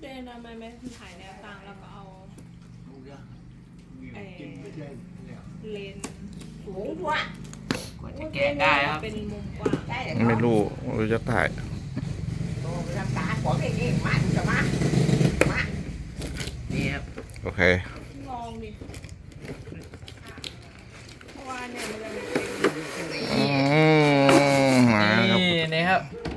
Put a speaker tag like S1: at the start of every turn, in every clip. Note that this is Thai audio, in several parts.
S1: เดนทำไมไม่ถ่ายแนวตั้งแล้วก็เอาเอ่อเลนส์
S2: หมูว่ะ
S3: กว่าจะแกะได้ครับ
S1: เป็นมุมกว้าง
S2: ได้เลย
S4: ไม่รู้ไม่รู้จะถ่าย
S2: โอ้ยน้ำตาของเด็กนี่มาดูจะมามา
S3: นี่ครับ
S4: โอเค
S1: ลองดิเพราะว่าเนี่ยมันจะเป็น
S4: อืมมาครับ
S3: นี่นะครับ
S4: ครับ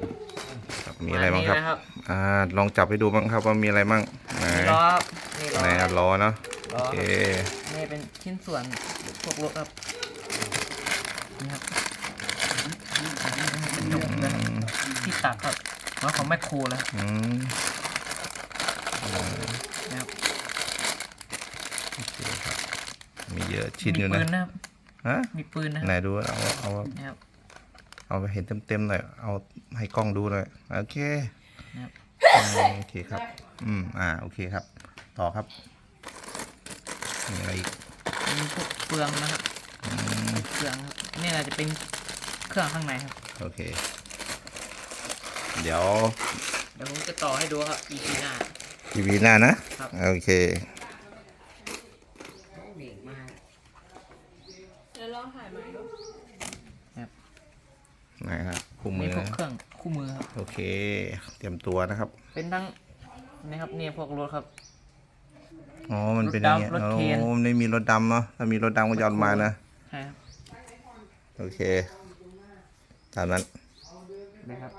S4: มีอะไรบ้างครับ
S3: วันนี้นะครับ
S4: อ่า ลองจับไปดูบ้างครับว่ามีอะไรบ้างไหน
S3: นี่ล้อครับนี่ล้อ
S4: ไหนครับล้อเนาะ
S3: ล้
S4: โอ
S3: อ
S4: เค
S3: ครับนี่เป็นชิ้นส่วนพวกรถครับ นี่ครับเป็นจุกนะครับที่ตักครับล้อของแมคโครแล้วครับ
S4: อืม
S3: นะครับ
S4: โอเคครับ มีเยอะชิ้น
S3: มี
S4: อยู่
S3: ปื
S4: นะ
S3: นนะครับ
S4: ฮะ
S3: มีปืนนะค
S4: ไหน
S3: รับ
S4: ดูเอาเอา
S3: นะครับ
S4: เอาไปเห็นเต็มๆหน่อย เอาให้กล้องดูหน่อย โอเค
S3: นะครับ
S4: อืมโอเคครับ อืม อ่า โอเคครับ ต่อครับ มีอะไรอีก
S3: มีพวกเฟืองนะครับ
S4: อืม
S3: เฟืองครับ นี่อาจจะเป็นเครื่องข้างในครับ
S4: โอเค เดี๋ยว
S3: เดี๋ยวผมจะต่อให้ดูครับ EP หน้า
S4: ทีวีหน้านะครับโอเค
S2: เด็กมา
S1: เดี๋ยวลองถ่ายใหม่ ดู
S4: ไหนครับคู่
S3: มี
S4: มือ
S3: พวก
S4: นะ
S3: เครื่องคู่มือครับ
S4: โอเค เตรียมตัวนะครับ
S3: เป็นทั้งนี่ครับเนี่ยพวกรถครับ
S4: อ๋อมันเป็นอย่างเงี้ย
S3: รถ
S4: โอ้
S3: ดำรถเคน
S4: มันไม่มีรถดำเนาะถ้ามีรถดำก็จะเอามานะ
S3: ใช่ครับ
S4: โอเคตามนั้น
S3: นะครับ